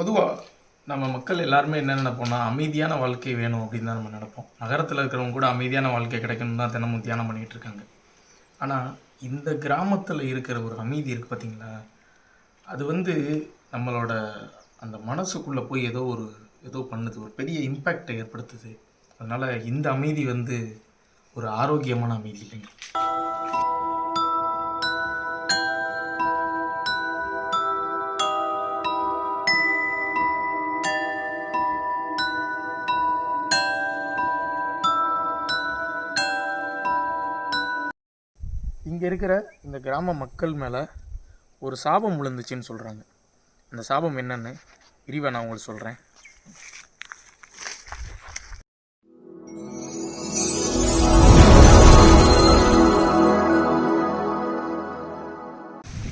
பொதுவாக நம்ம மக்கள் எல்லாருமே என்ன நினைப்போம்னா அமைதியான வாழ்க்கை வேணும் அப்படின்னு தான் நம்ம நினைப்போம். நகரத்தில் இருக்கிறவங்க கூட அமைதியான வாழ்க்கை கிடைக்கணும் தான் தினமும் தியானம் பண்ணிகிட்டு இருக்காங்க. ஆனால் இந்த கிராமத்தில் இருக்கிற ஒரு அமைதி இருக்குது பார்த்தீங்களா அது வந்து நம்மளோட அந்த மனசுக்குள்ளே போய் ஏதோ ஒரு ஏதோ பண்ணுது. ஒரு பெரிய இம்பேக்டை ஏற்படுத்துது. அதனால் இந்த அமைதி வந்து ஒரு ஆரோக்கியமான அமைதி இல்லைங்க. இங்கே இருக்கிற இந்த கிராம மக்கள் மேலே ஒரு சாபம் விழுந்துச்சுன்னு சொல்கிறாங்க அந்த சாபம் என்னன்னு விரிவாக நான் உங்களுக்கு சொல்கிறேன்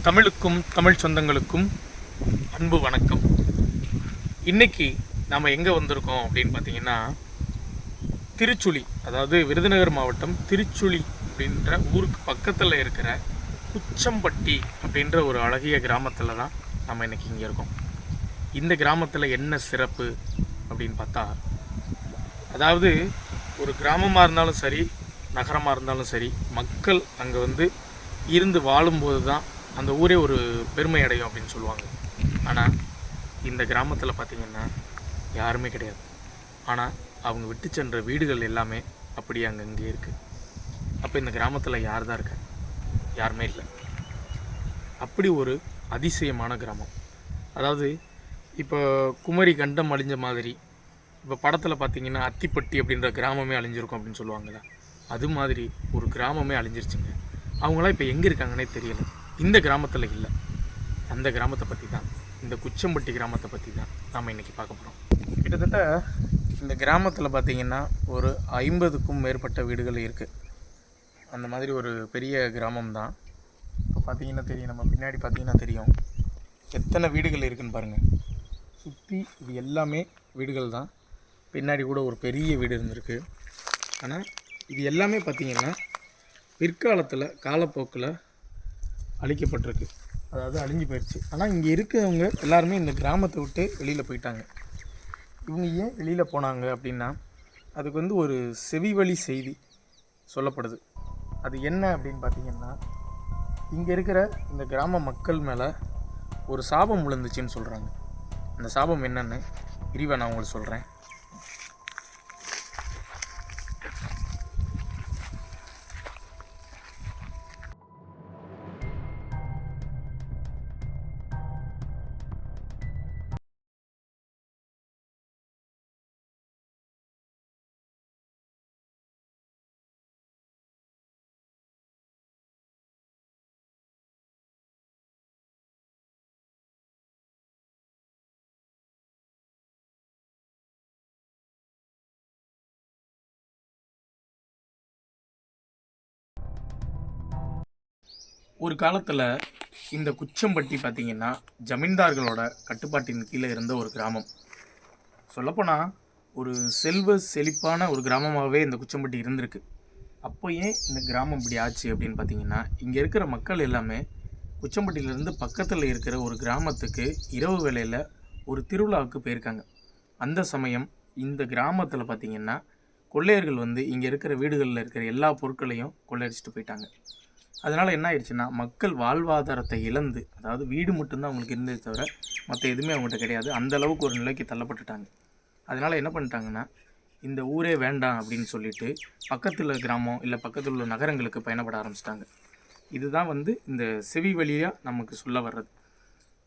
தமிழுக்கும் தமிழ் சொந்தங்களுக்கும் அன்பு வணக்கம். இன்னைக்கு நாம் எங்கே வந்திருக்கோம் அப்படின்னு பார்த்தீங்கன்னா திருச்சுழி அதாவது விருதுநகர் மாவட்டம் திருச்சுழி அப்படின்ற ஊருக்கு பக்கத்தில் இருக்கிற குச்சம்பட்டி அப்படின்ற ஒரு அழகிய கிராமத்தில் தான் நம்ம இன்னைக்கு இங்கே இருக்கோம். இந்த கிராமத்தில் என்ன சிறப்பு அப்படின்னு பார்த்தா அதாவது ஒரு கிராமமாக இருந்தாலும் சரி நகரமாக இருந்தாலும் சரி மக்கள் அங்கே வந்து இருந்து வாழும்போது தான் அந்த ஊரே ஒரு பெருமை அடையும் அப்படின்னு சொல்லுவாங்க. ஆனால் இந்த கிராமத்தில் பார்த்திங்கன்னா யாருமே கிடையாது. ஆனால் அவங்க விட்டு சென்ற வீடுகள் எல்லாமே அப்படியே அங்கங்கே இருக்குது அப்போ இந்த கிராமத்தில் யார் தான் இருக்க? யாருமே இல்லை. அப்படி ஒரு அதிசயமான கிராமம். அதாவது இப்போ குமரி கண்டம் அழிஞ்ச மாதிரி இப்போ படத்தில் பார்த்தீங்கன்னா அத்திப்பட்டி அப்படின்ற கிராமமே அழிஞ்சிருக்கும் அப்படின்னு சொல்லுவாங்கள்ல அது மாதிரி ஒரு கிராமமே அழிஞ்சிருச்சுங்க. அவங்களாம் இப்போ எங்கே இருக்காங்கன்னே தெரியல. இந்த கிராமத்தில் இல்லை. அந்த கிராமத்தை பற்றி தான் இந்த குச்சம்பட்டி கிராமத்தை பற்றி தான் நாம் இன்றைக்கி பார்க்க போகிறோம் கிட்டத்தட்ட இந்த கிராமத்தில் பார்த்திங்கன்னா ஒரு ஐம்பதுக்கும் மேற்பட்ட வீடுகள் இருக்குது அந்த மாதிரி ஒரு பெரிய கிராமம் தான் இப்போ பார்த்தீங்கன்னா தெரியும் நம்ம பின்னாடி பார்த்தீங்கன்னா தெரியும். எத்தனை வீடுகள் இருக்குதுன்னு பாருங்கள் சுற்றி இது எல்லாமே வீடுகள் தான் பின்னாடி கூட ஒரு பெரிய வீடு இருந்திருக்கு. ஆனால் இது எல்லாமே பார்த்தீங்கன்னா பிற்காலத்தில் காலப்போக்கில் அழிக்கப்பட்டிருக்கு. அதாவது அழிஞ்சு போயிடுச்சு ஆனால் இங்கே இருக்கிறவங்க எல்லாருமே இந்த கிராமத்தை விட்டு வெளியில் போயிட்டாங்க. இவங்க ஏன் வெளியில் போனாங்க அப்படின்னா அதுக்கு வந்து ஒரு செவிவழி செய்தி சொல்லப்படுது. அது என்ன அப்படின்னு பார்த்தீங்கன்னா இங்கே இருக்கிற இந்த கிராம மக்கள் மேலே ஒரு சாபம் விழுந்துச்சின்னு சொல்கிறாங்க அந்த சாபம் என்னென்னு விரிவாக நான் உங்களுக்கு சொல்கிறேன் ஒரு காலத்தில் இந்த குச்சம்பட்டி பார்த்திங்கன்னா ஜமீன்தார்களோட கட்டுப்பாட்டின் கீழே இருந்த ஒரு கிராமம். சொல்லப்போனால் ஒரு செல்வ செழிப்பான ஒரு கிராமமாகவே இந்த குச்சம்பட்டி இருந்திருக்கு. அப்போ ஏன் இந்த கிராமம் இப்படி ஆச்சு அப்படின்னு பார்த்தீங்கன்னா இங்கே இருக்கிற மக்கள் எல்லாமே குச்சம்பட்டியிலேருந்து பக்கத்தில் இருக்கிற ஒரு கிராமத்துக்கு இரவு வேளையில் ஒரு திருவிழாவுக்கு போயிருக்காங்க. அந்த சமயம் இந்த கிராமத்தில் பார்த்திங்கன்னா கொள்ளையர்கள் வந்து இங்கே இருக்கிற வீடுகளில் இருக்கிற எல்லா பொருட்களையும் கொள்ளையடிச்சிட்டு போயிட்டாங்க. அதனால் என்ன ஆயிடுச்சுன்னா மக்கள் வாழ்வாதாரத்தை இழந்து அதாவது வீடு மட்டும்தான் அவங்களுக்கு இருந்ததே தவிர மற்ற எதுவுமே அவங்ககிட்ட கிடையாது. அந்த அளவுக்கு ஒரு நிலைக்கு தள்ளப்பட்டுட்டாங்க. அதனால் என்ன பண்ணிட்டாங்கன்னா இந்த ஊரே வேண்டாம் அப்படின்னு சொல்லிட்டு பக்கத்தில் கிராமம் இல்லை பக்கத்தில் உள்ள நகரங்களுக்கு பயணப்பட ஆரம்பிச்சிட்டாங்க. இதுதான் வந்து இந்த செவி வழியாக நமக்கு சொல்ல வர்றது.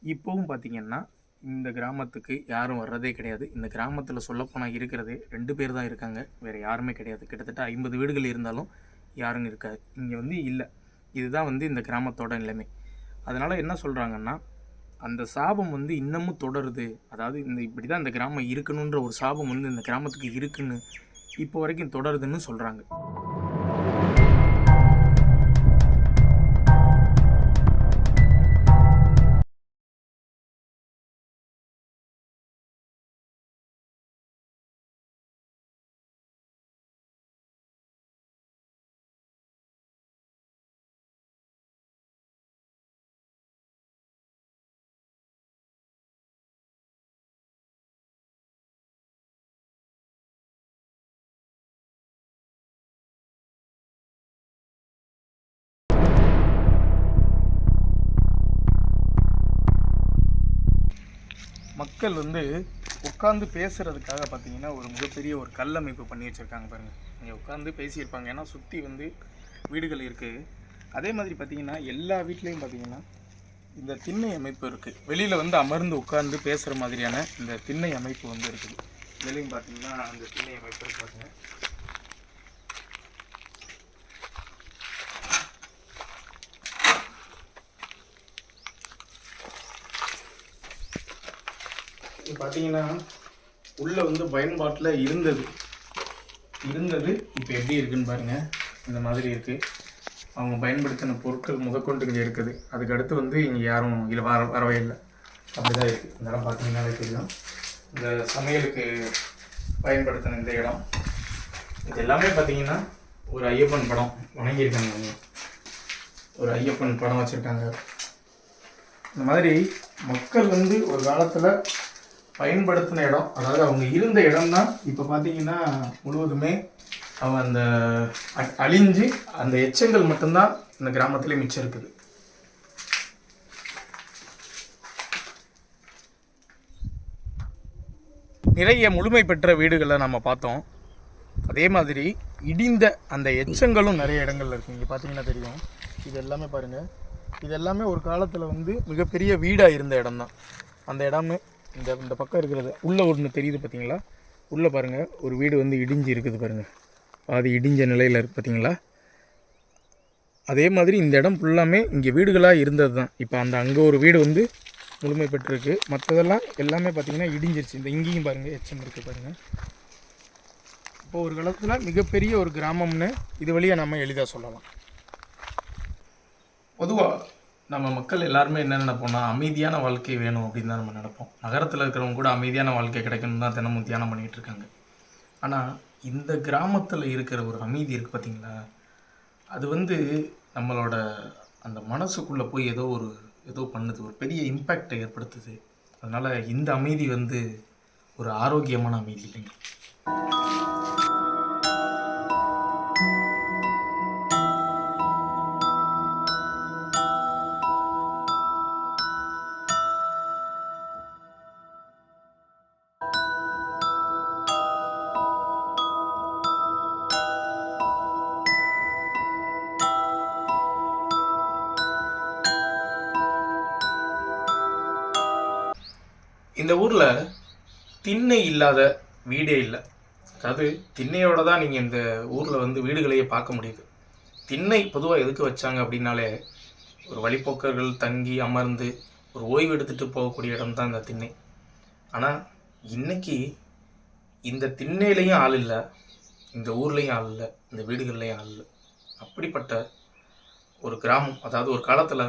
இப்போவும் பார்த்திங்கன்னா இந்த கிராமத்துக்கு யாரும் வர்றதே கிடையாது. இந்த கிராமத்தில் சொல்லப்போனால் இருக்கிறதே ரெண்டு பேர் தான் இருக்காங்க. வேறு யாருமே கிடையாது. கிட்டத்தட்ட ஐம்பது வீடுகள் இருந்தாலும் யாரும் இருக்காது. இங்கே வந்து இல்லை. இதுதான் வந்து இந்த கிராமத்தோட நிலைமை. அதனால் என்ன சொல்கிறாங்கன்னா அந்த சாபம் வந்து இன்னமும் தொடருது. அதாவது இந்த இப்படி தான் இந்த கிராமம் இருக்கணுன்ற ஒரு சாபம் வந்து இந்த கிராமத்துக்கு இருக்குன்னு இப்போ வரைக்கும் தொடருதுன்னு சொல்கிறாங்க மக்கள் வந்து உட்காந்து பேசுகிறதுக்காக பார்த்தீங்கன்னா ஒரு மிகப்பெரிய ஒரு கல்லமைப்பு பண்ணி வச்சுருக்காங்க பாருங்கள் இங்கே உட்காந்து பேசியிருப்பாங்க. ஏன்னா சுற்றி வந்து வீடுகள் இருக்குது அதே மாதிரி பார்த்தீங்கன்னா எல்லா வீட்லேயும் பார்த்தீங்கன்னா இந்த திண்ணை அமைப்பு இருக்குது வெளியில் வந்து அமர்ந்து உட்கார்ந்து பேசுகிற மாதிரியான இந்த திண்ணை அமைப்பு வந்து இருக்குது. வெளியும் பார்த்தீங்கன்னா அந்த திண்ணை அமைப்பு இருக்கு இது பார்த்தீங்கன்னா உள்ளே வந்து பயன்பாட்டில் இருந்தது. இருந்தது இப்போ எப்படி இருக்குன்னு பாருங்கள் இந்த மாதிரி இருக்குது அவங்க பயன்படுத்தின பொருட்கள் முதற்கொண்டு இங்கே இருக்குது. அதுக்கு அடுத்து வந்து இங்கே யாரும் இதில் வர வரவே இல்லை. அப்படிதான் இருக்குது இந்த இடம் பார்த்தீங்கன்னாலே தெரியும். இந்த சமையலுக்கு பயன்படுத்தின இந்த இடம். இது எல்லாமே பார்த்தீங்கன்னா ஒரு ஐயப்பன் படம். வணங்கியிருக்காங்க அவங்க. ஒரு ஐயப்பன் படம் வச்சுருக்காங்க. இந்த மாதிரி மக்கள் வந்து ஒரு காலத்தில் பயன்படுத்தின இடம். அதாவது அவங்க இருந்த இடம் தான் இப்போ பார்த்தீங்கன்னா முழுவதுமே அவன் அந்த அ- அழிஞ்சு அந்த எச்சங்கள் மட்டும்தான் இந்த கிராமத்திலே மிச்சம் இருக்குது. நிறைய முழுமை பெற்ற வீடுகளை நம்ம பார்த்தோம். அதே மாதிரி இடிந்த அந்த எச்சங்களும் நிறைய இடங்கள்ல இருக்கு. இங்கே பார்த்தீங்கன்னா தெரியும். இது எல்லாமே பாருங்க. இது எல்லாமே ஒரு காலத்தில் வந்து மிகப்பெரிய வீடாக இருந்த இடம் தான் அந்த இடமே இந்த இந்த பக்கம் இருக்கிறது. உள்ளே ஒன்று தெரியுது பார்த்தீங்களா உள்ளே பாருங்கள் ஒரு வீடு வந்து இடிஞ்சு இருக்குது பாருங்கள் பாதி இடிஞ்ச நிலையில் இருக்குது பார்த்தீங்களா அதே மாதிரி இந்த இடம் ஃபுல்லாமே இங்கே வீடுகளாக இருந்தது தான் இப்போ அந்த அங்கே ஒரு வீடு வந்து முழுமை பெற்றிருக்கு. மற்றதெல்லாம் எல்லாமே பார்த்திங்கன்னா இடிஞ்சிருச்சு. இந்த இங்கேயும் பாருங்கள் எச்சம் இருக்குது பாருங்கள் இப்போ ஒரு காலத்தில் மிகப்பெரிய ஒரு கிராமம்னு இது வழியாக நம்ம எளிதாக சொல்லலாம். பொதுவாக நம்ம மக்கள் எல்லாருமே என்ன நினைப்போம்னா அமைதியான வாழ்க்கை வேணும் அப்படின்னு தான் நம்ம நினைப்போம். நகரத்தில் இருக்கிறவங்க கூட அமைதியான வாழ்க்கை கிடைக்கணும் தான் தினமும் தியானம் பண்ணிகிட்டு இருக்காங்க. ஆனால் இந்த கிராமத்தில் இருக்கிற ஒரு அமைதி இருக்குது பார்த்தீங்களா அது வந்து நம்மளோட அந்த மனசுக்குள்ளே போய் ஏதோ ஒரு ஏதோ பண்ணுது. ஒரு பெரிய இம்பேக்டை ஏற்படுத்துது. அதனால் இந்த அமைதி வந்து ஒரு ஆரோக்கியமான அமைதி இல்லைங்க. இந்த ஊரில் திண்ணை இல்லாத வீடே இல்லை. அதாவது திண்ணையோட தான் நீங்கள் இந்த ஊரில் வந்து வீடுகளையே பார்க்க முடியுது. திண்ணை பொதுவாக எதுக்கு வச்சாங்க அப்படின்னாலே ஒரு வழிப்போக்கர்கள் தங்கி அமர்ந்து ஒரு ஓய்வு எடுத்துகிட்டு போகக்கூடிய இடம் தான் இந்த திண்ணை. ஆனால் இன்னைக்கு இந்த திண்ணையிலையும் ஆள் இல்லை இந்த ஊர்லேயும் ஆள் இல்லை இந்த வீடுகள்லேயும் ஆள் இல்லை. அப்படிப்பட்ட ஒரு கிராமம் அதாவது ஒரு காலத்தில்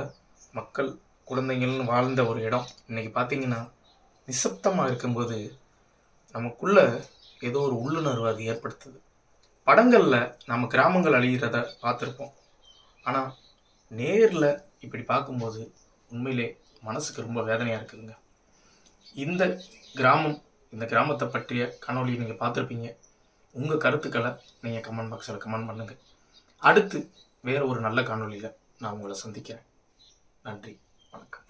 மக்கள் குழந்தைங்கள்னு வாழ்ந்த ஒரு இடம். இன்றைக்கி பார்த்தீங்கன்னா நிசப்தமாக இருக்கும்போது நமக்குள்ள ஏதோ ஒரு உள்ளுணர்வு அது ஏற்படுத்துது. படங்களில் நம்ம கிராமங்கள் அழிகிறத பார்த்துருப்போம். ஆனால் நேரில் இப்படி பார்க்கும்போது உண்மையிலே மனசுக்கு ரொம்ப வேதனையாக இருக்குதுங்க. இந்த கிராமம் இந்த கிராமத்தை பற்றிய காணொளி நீங்கள் பார்த்துருப்பீங்க. உங்கள் கருத்துக்களை நீங்கள் கமெண்ட் பாக்ஸில் கமெண்ட் பண்ணுங்கள் அடுத்து வேறு ஒரு நல்ல காணொளியில் நான் உங்களை சந்திக்கிறேன். நன்றி வணக்கம்.